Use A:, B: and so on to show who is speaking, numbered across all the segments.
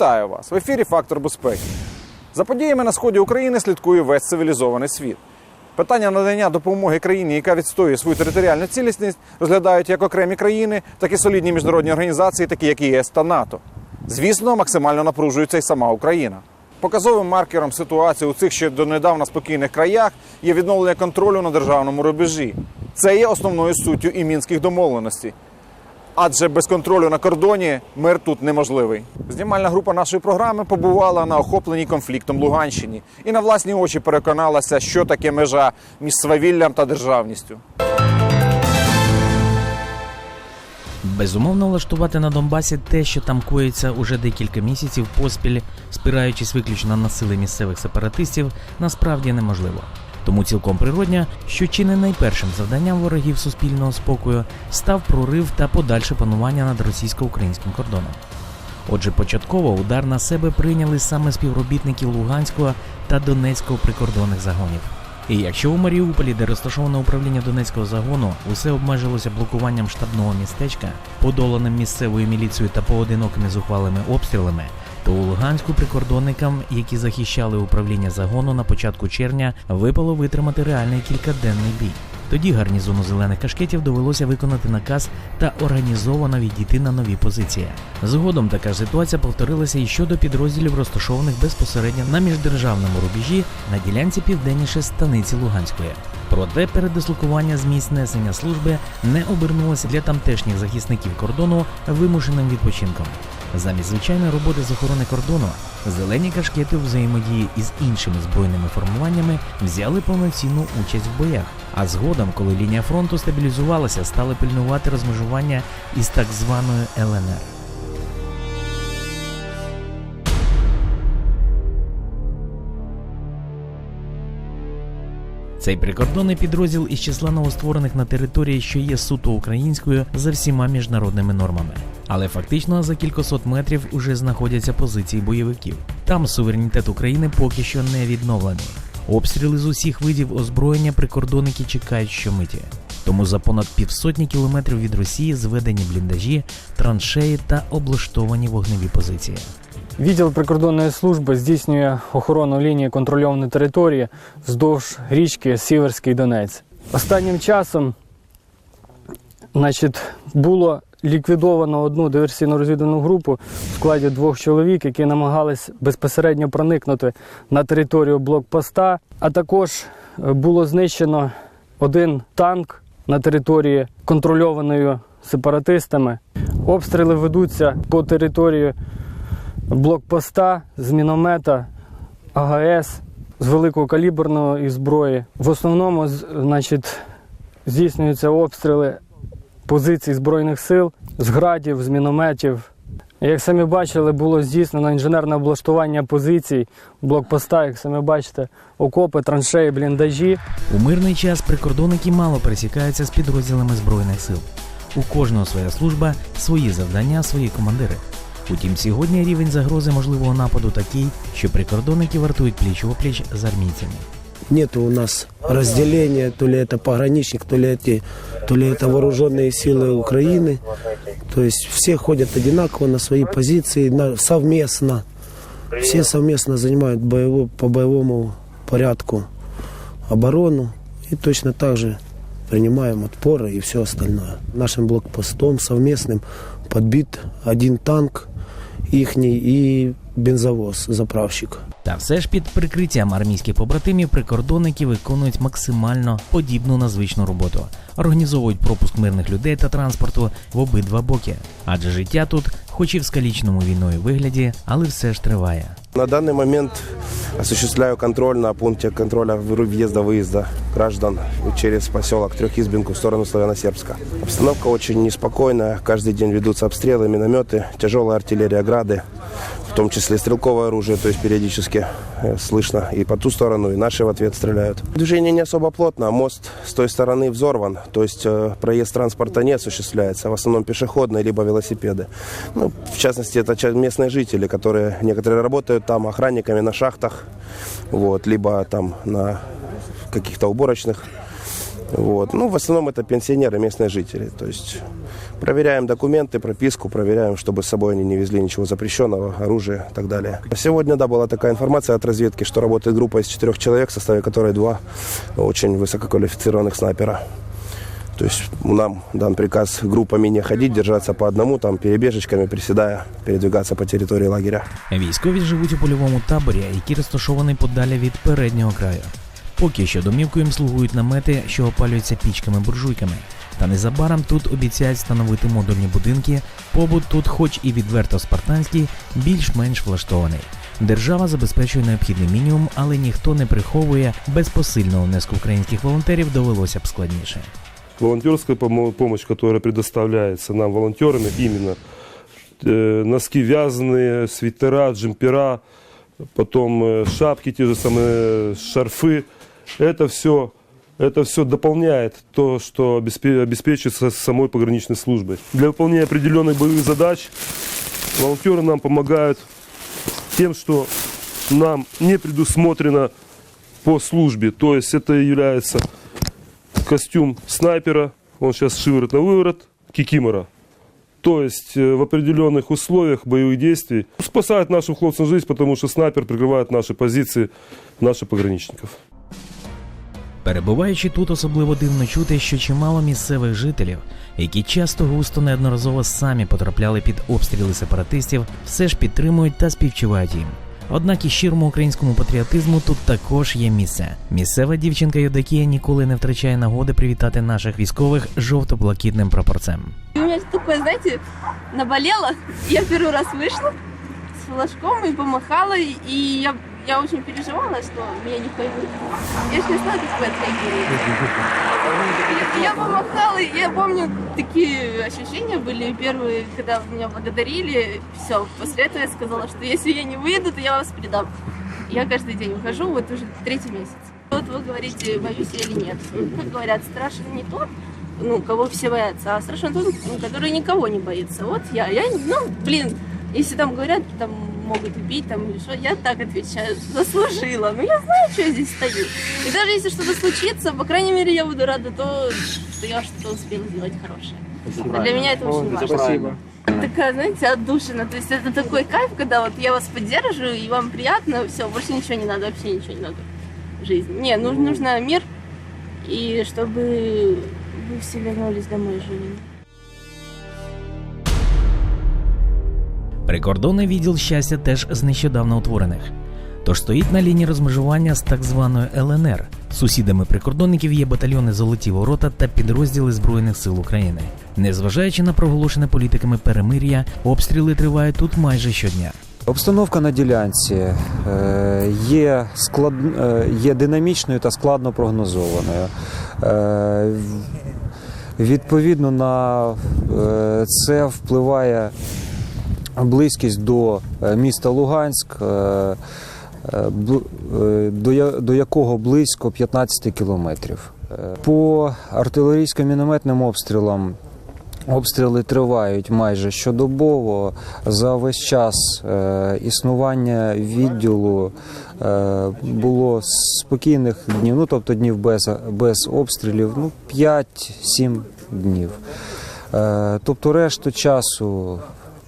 A: Вітаю вас в ефірі Фактор безпеки. За подіями на сході України слідкує весь цивілізований світ. Питання надання допомоги країні, яка відстоює свою територіальну цілісність, розглядають як окремі країни, так і солідні міжнародні організації, такі як ЄС та НАТО. Звісно, максимально напружується і сама Україна. Показовим маркером ситуації у цих ще донедавна спокійних краях є відновлення контролю на державному рубежі. Це є основною суттю і мінських домовленостей. Адже без контролю на кордоні мир тут неможливий. Знімальна група нашої програми побувала на охопленій конфліктом Луганщині і на власні очі переконалася, що таке межа між свавіллям та державністю.
B: Безумовно, влаштувати на Донбасі те, що там коїться уже декілька місяців поспіль, спираючись виключно на сили місцевих сепаратистів, насправді неможливо. Тому цілком природня, що чи не найпершим завданням ворогів суспільного спокою став прорив та подальше панування над російсько-українським кордоном. Отже, початково удар на себе прийняли саме співробітники Луганського та Донецького прикордонних загонів. І якщо у Маріуполі, де розташоване управління Донецького загону, усе обмежилося блокуванням штабного містечка, подоланим місцевою міліцією та поодинокими зухвалими обстрілами, то у Луганську прикордонникам, які захищали управління загону на початку червня, випало витримати реальний кількаденний бій. Тоді гарнізону зелених кашкетів довелося виконати наказ та організовано відійти на нові позиції. Згодом така ситуація повторилася і щодо підрозділів, розташованих безпосередньо на міждержавному рубежі на ділянці південніше станиці Луганської. Проте передислокування з місць несення служби не обернулося для тамтешніх захисників кордону вимушеним відпочинком. Замість звичайної роботи з охорони кордону зелені кашкети у взаємодії із іншими збройними формуваннями взяли повноцінну участь в боях. А згодом, коли лінія фронту стабілізувалася, стали пильнувати розмежування із так званою ЛНР. Цей прикордонний підрозділ із числа новостворених на території, що є суто українською, за всіма міжнародними нормами. Але фактично за кількасот метрів уже знаходяться позиції бойовиків. Там суверенітет України поки що не відновлений. Обстріли з усіх видів озброєння прикордонники чекають щомиті. Тому за понад півсотні кілометрів від Росії зведені бліндажі, траншеї та облаштовані вогневі позиції.
C: Відділ прикордонної служби здійснює охорону лінії контрольованої території вздовж річки Сіверський Донець. Останнім часом значить, було ліквідовано одну диверсійно-розвідувальну групу в складі двох чоловік, які намагались безпосередньо проникнути на територію блокпоста. А також е, було знищено один танк на території контрольованої сепаратистами. Обстріли ведуться по території блокпоста з міномета АГС з великокаліберної зброї. В основному значить, здійснюються обстріли позицій Збройних сил з градів, з мінометів. Як самі бачили, було здійснено інженерне облаштування позицій блокпоста, як самі бачите, окопи, траншеї, бліндажі.
B: У мирний час прикордонники мало пересікаються з підрозділами збройних сил. У кожного своя служба, свої завдання, свої командири. Утім, сьогодні рівень загрози можливого нападу такий, що прикордонники вартують пліч опліч з армійцями.
D: Нет у нас разделения, то ли это пограничник, то ли, эти, то ли это вооруженные силы Украины. То есть все ходят одинаково на свои позиции, на- совместно. Все совместно занимают боево, по боевому порядку оборону и точно так же принимаем отпоры и все остальное. Нашим блокпостом совместным подбит один танк ихний и бензовоз, заправщик.
B: Та все ж під прикриттям армійських побратимів прикордонники виконують максимально подібну на звичну роботу, організовують пропуск мирних людей та транспорту в обидва боки. Адже життя тут, хоч і в скалічному війною вигляді, але все ж триває.
E: На данный момент осуществляю контроль на пункте контроля въезда-выезда граждан через поселок Трехизбинку в сторону Славяно-Сербска. Обстановка очень неспокойная. Каждый день ведутся обстрелы, минометы, тяжелая артиллерия, грады, в том числе стрелковое оружие, то есть периодически э, слышно и по ту сторону, и наши в ответ стреляют. Движение не особо плотно, мост с той стороны взорван, то есть э, проезд транспорта не осуществляется, в основном пешеходные либо велосипеды. Ну, в частности, это местные жители, которые некоторые работают там охранниками на шахтах, вот, либо там на каких-то уборочных. Вот. Ну, в основном это пенсионеры, местные жители. То есть Проверяем документы, прописку, проверяем, чтобы с собой они не везли ничего запрещенного, оружия и так далее. Сегодня, да, была такая информация от разведки, что работает группа из четырех человек, в составе которой два очень высококвалифицированных снайпера. То есть нам дан приказ группами не ходить, держаться по одному, там перебежечками, приседая, передвигаться по территории лагеря.
B: Військові живуть у польовому таборі, який розташований подалі від переднього краю. Поки що домівкою їм слугують намети, що опалюються пічками-буржуйками. Та незабаром тут обіцяють встановити модульні будинки. Побут тут, хоч і відверто спартанський, більш-менш влаштований. Держава забезпечує необхідний мінімум, але ніхто не приховує без посильного внеску українських волонтерів довелося б складніше.
F: Волонтерская помо- помощь, которая предоставляется нам волонтерами, именно э, носки вязаные, свитера, джемпера, потом э, шапки, те же самые шарфы, это все, это все дополняет то, что обеспе- обеспечивается самой пограничной службой. Для выполнения определенных боевых задач волонтеры нам помогают тем, что нам не предусмотрено по службе. То есть это является костюм снайпера, он сейчас шиворот на выворот, кикимора. То есть э, в определенных условиях боевых действий спасает нашим хлопцам жизнь, потому что снайпер прикрывает наши позиции, наших пограничников.
B: Перебуваючи тут, особливо дивно чути, що чимало місцевих жителів, які часто густо неодноразово самі потрапляли під обстріли сепаратистів, все ж підтримують та співчувають їм. Однак і щирому українському патріотизму тут також є місце. Місцева дівчинка Юдакія ніколи не втрачає нагоди привітати наших військових жовто-блакитним прапорцем.
G: У мене таке, знаєте, наболело. Я перший раз вийшла з флажком і помахала, і я, я очень переживала, что меня не поймут. Я же не знаю, как вы отреагируете. И Я помахала, я помню, такие ощущения были первые, когда меня благодарили. Все, после этого я сказала, что если я не выйду, то я вас предам. Я каждый день выхожу, вот уже третий месяц. Вот вы говорите, боюсь я или нет. Как говорят, страшен не тот, ну, кого все боятся, а страшен тот, ну, который никого не боится. Вот я, я, ну, блин, если там говорят, там могут убить, там или что, я так отвечаю, заслужила. Ну, я знаю, что я здесь стою. И даже если что-то случится, по крайней мере, я буду рада то, что я что-то успела сделать хорошее. Для меня это очень важно.
C: Спасибо.
G: Такая, знаете, отдушина. То есть это такой кайф, когда вот я вас поддерживаю, и вам приятно, все, больше ничего не надо, вообще ничего не надо в жизни. Не, нужно, нужно мир, и чтобы вы все вернулись домой живыми.
B: Прикордонний відділ щастя теж з нещодавно утворених. Тож стоїть на лінії розмежування з так званою ЛНР. Сусідами прикордонників є батальйони Золоті ворота та підрозділи Збройних сил України. Незважаючи на проголошене політиками перемир'я, обстріли тривають тут майже щодня.
H: Обстановка на ділянці е, є, склад, е, є динамічною та складно прогнозованою. Е, Відповідно на це впливає близькість до е, міста Луганськ, е, е, до, якого близько 15 кілометрів. По артилерійсько-мінометним обстрілам Обстріли тривають майже щодобово. За весь час існування відділу було спокійних днів, ну тобто днів без, без обстрілів, ну 5-7 днів. Тобто решту часу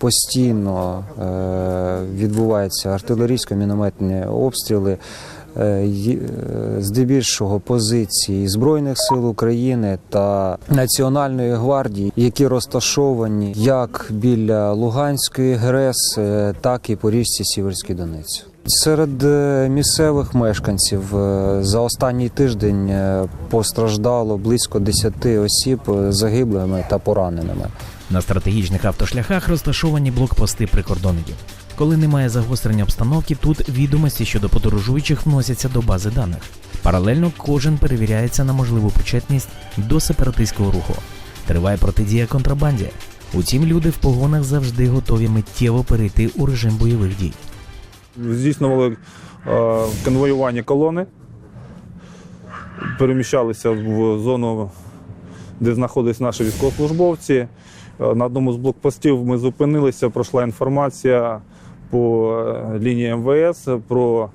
H: постійно е, відбуваються артилерійсько-мінометні обстріли. е, е, Здебільшого позиції Збройних сил України та Національної гвардії, які розташовані як біля Луганської ГРЕС, так і по річці Сіверський Донець. Серед місцевих мешканців за останній тиждень постраждало близько 10 осіб загиблими та пораненими.
B: На стратегічних автошляхах розташовані блокпости прикордонників. Коли немає загострення обстановки, тут відомості щодо подорожуючих вносяться до бази даних. Паралельно кожен перевіряється на можливу причетність до сепаратистського руху. Триває протидія контрабанді. Утім, люди в погонах завжди готові миттєво перейти у режим бойових дій.
I: здійснювали е, конвоювання колони, переміщалися в зону, де знаходились наші військовослужбовці. Е, На одному з блокпостів ми зупинилися, пройшла інформація по е, лінії МВС про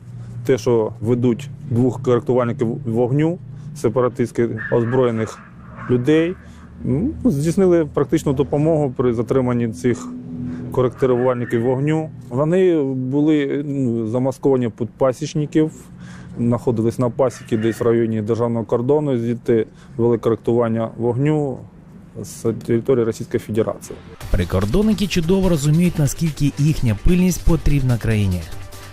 I: те, що ведуть двох коректувальників вогню сепаратистських озброєних людей Ну, Здійснили практичну допомогу при затриманні цих коректирувальників вогню. Вони були ну, замасковані під пасічників, знаходились на пасіки десь в районі державного кордону, звідти вели коректування вогню з території Російської Федерації.
B: Прикордонники чудово розуміють, наскільки їхня пильність потрібна країні.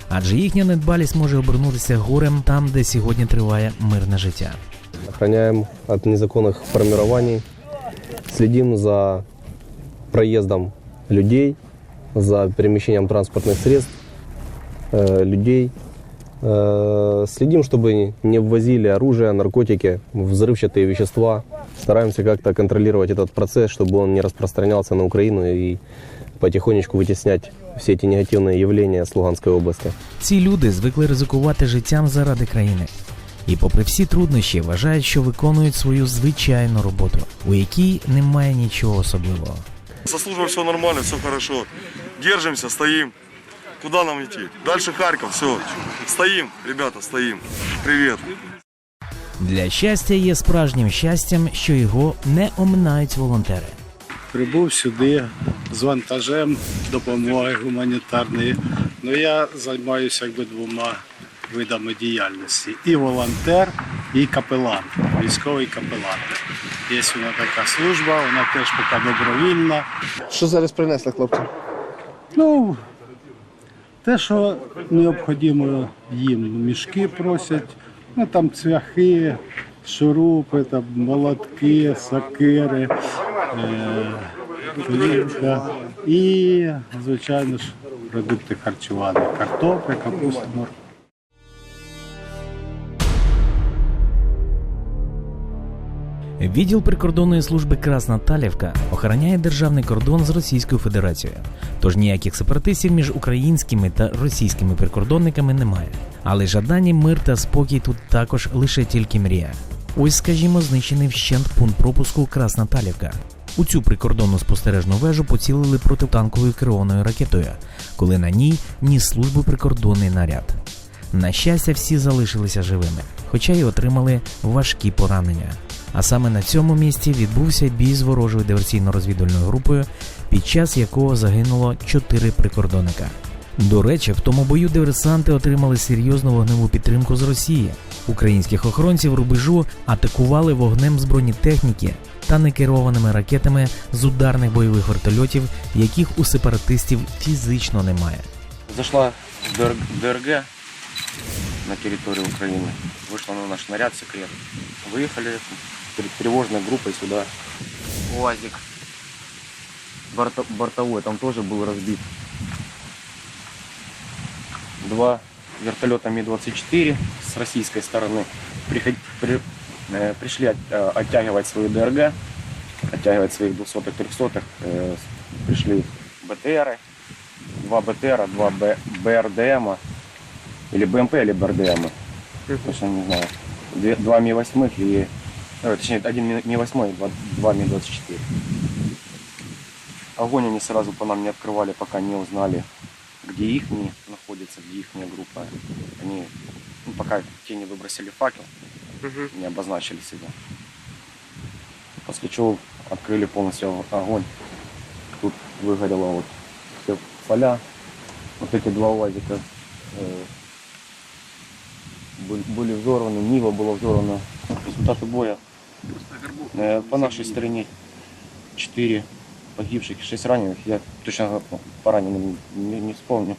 B: Адже їхня недбалість може обернутися горем там, де сьогодні триває мирне життя.
J: Охраняем от незаконных формирований, следим за проездом людей, за перемещением транспортных средств, э, людей. Э, следим, чтобы не ввозили оружие, наркотики, взрывчатые вещества. Стараемся как-то контролировать этот процесс, чтобы он не распространялся на Украину и потихонечку вытеснять все эти негативные явления с Луганской области.
B: Ці люди звикли ризикувати життям заради країни. І, попри всі труднощі, вважають, що виконують свою звичайну роботу, у якій немає нічого особливого.
K: Со службой все нормально, все хорошо. Держимся, стоим. Куда нам идти? Дальше Харьков, все. Стоим, ребята, стоим. Привет.
B: Для щастя є справжнім щастям, що його не оминають волонтери.
L: прибув сюди з вантажем допомоги гуманітарної. Ну я займаюся якби двома видами діяльності: і волонтер, і капелан, військовий капелан. Є у мене така служба, вона теж поки добровільна.
M: Що зараз принесли хлопці?
L: Ну, те, що необхідно їм, мішки просять, ну там цвяхи, шурупи, там, молотки, сокири, е, плівка і, звичайно ж, продукти харчування, картопля, капуста, морква.
B: Відділ прикордонної служби Красна Талівка охороняє державний кордон з Російською Федерацією. Тож ніяких сепаратистів між українськими та російськими прикордонниками немає. Але жадані мир та спокій тут також лише тільки мрія. Ось, скажімо, знищений вщент пункт пропуску Красна Талівка. У цю прикордонну спостережну вежу поцілили протитанковою керованою ракетою, коли на ній ніс службу прикордонний наряд. На щастя, всі залишилися живими, хоча й отримали важкі поранення. А саме на цьому місці відбувся бій з ворожою диверсійно-розвідувальною групою, під час якого загинуло чотири прикордонника. До речі, в тому бою диверсанти отримали серйозну вогневу підтримку з Росії. Українських охоронців рубежу атакували вогнем з бронетехніки та некерованими ракетами з ударних бойових вертольотів, яких у сепаратистів фізично немає.
N: Зашла ДРГ на территорию Украины. Вышла на наш снаряд секрет. Выехали перед тревожной группой сюда. УАЗик борто- бортовой там тоже был разбит. Два вертолета Ми-24 с российской стороны приход- при- э, пришли от- э, оттягивать свои ДРГ, оттягивать своих 200-х, 300-х. э, Пришли БТРы, два БТРа, два Б- БРДМа, или БМП, или БРДМа. Точно не знаю. Две- два Ми-8 и... э, точнее, один Ми- Ми-8 и два, два Ми-24. Огонь они сразу по нам не открывали, пока не узнали, где их находится, где их группа. Они, ну, пока те не выбросили факел, не обозначили себя. После чего открыли полностью огонь. Тут выгорело вот все поля. Вот эти два УАЗика э, были, были взорваны, Нива была взорвана. Результаты боя. Э, по нашей стороне 4 погибших, 6 раненых. Я точно ну, по раненым не, не вспомню.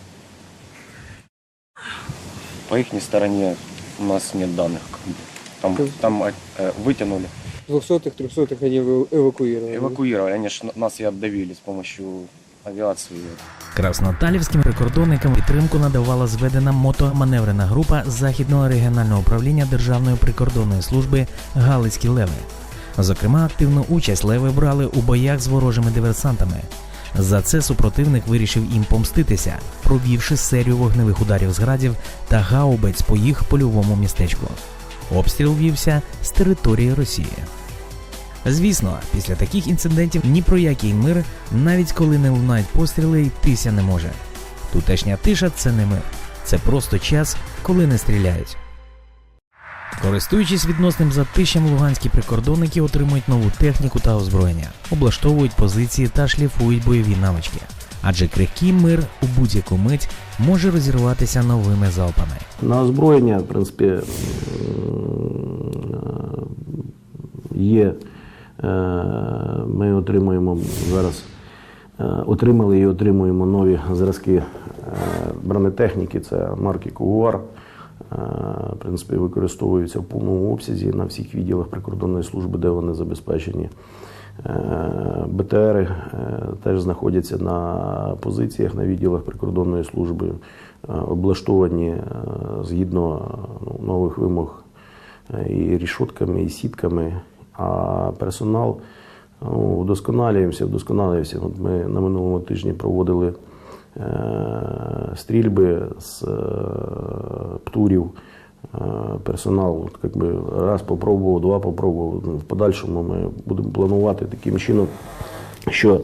N: По их стороне у нас нет данных. как бы. Там, там э, вытянули,
M: 200-х, 300-х они эва- эвакуировали.
N: эвакуировали. Они ж нас и отдавили с помощью авиации.
B: Красноталівським прикордонникам підтримку надавала зведена мотоманеврена група Західного регіонального управління Державної прикордонної служби Галицькі леви. Зокрема, активну участь леви брали у боях з ворожими диверсантами. За це супротивник вирішив їм помститися, провівши серію вогневих ударів з градів та гаубиць по їх польовому містечку. Обстріл вівся з території Росії. Звісно, після таких інцидентів ні про який мир, навіть коли не лунають постріли, йтися не може. Тутешня тиша це не мир, це просто час, коли не стріляють. Користуючись відносним затищем, луганські прикордонники отримують нову техніку та озброєння, облаштовують позиції та шліфують бойові навички. Адже крихкий мир у будь-яку мить може розірватися новими залпами.
O: На озброєння, в принципі, м, є. Е, Ми отримуємо зараз, е, отримали і отримуємо нові зразки е, бронетехніки. Це марки Кугуар. В принципі, використовуються в повному обсязі на всіх відділах прикордонної служби, де вони забезпечені. БТРи теж знаходяться на позиціях на відділах прикордонної служби, облаштовані згідно ну, нових вимог і рішотками, і сітками. А персонал ну, вдосконалюємося, вдосконалюємося. От ми на минулому тижні проводили е, стрільби з е, птурів. Е, Персонал от, как раз попробував, два попробував. Ну, В подальшому ми будемо планувати таким чином, що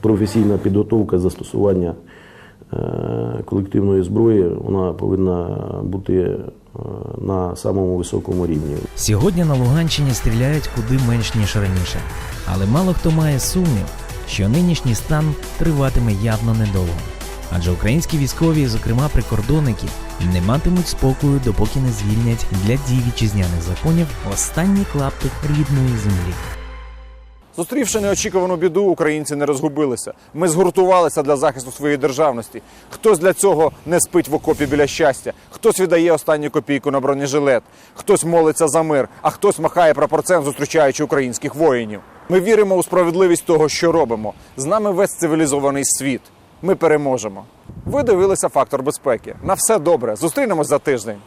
O: професійна підготовка застосування е, колективної зброї вона повинна бути на самому високому рівні.
B: Сьогодні на Луганщині стріляють куди менш ніж раніше, але мало хто має сумнів, що нинішній стан триватиме явно недовго. Адже українські військові, зокрема прикордонники, не матимуть спокою, допоки не звільнять для дій вітчизняних законів останній клаптик рідної землі.
A: Зустрівши неочікувану біду, українці не розгубилися. Ми згуртувалися для захисту своєї державності. Хтось для цього не спить в окопі біля щастя, хтось віддає останню копійку на бронежилет, хтось молиться за мир, а хтось махає прапорцем, зустрічаючи українських воїнів. Ми віримо у справедливість того, що робимо. З нами весь цивілізований світ. Ми переможемо. Ви дивилися фактор безпеки. На все добре. Зустрінемось за тиждень.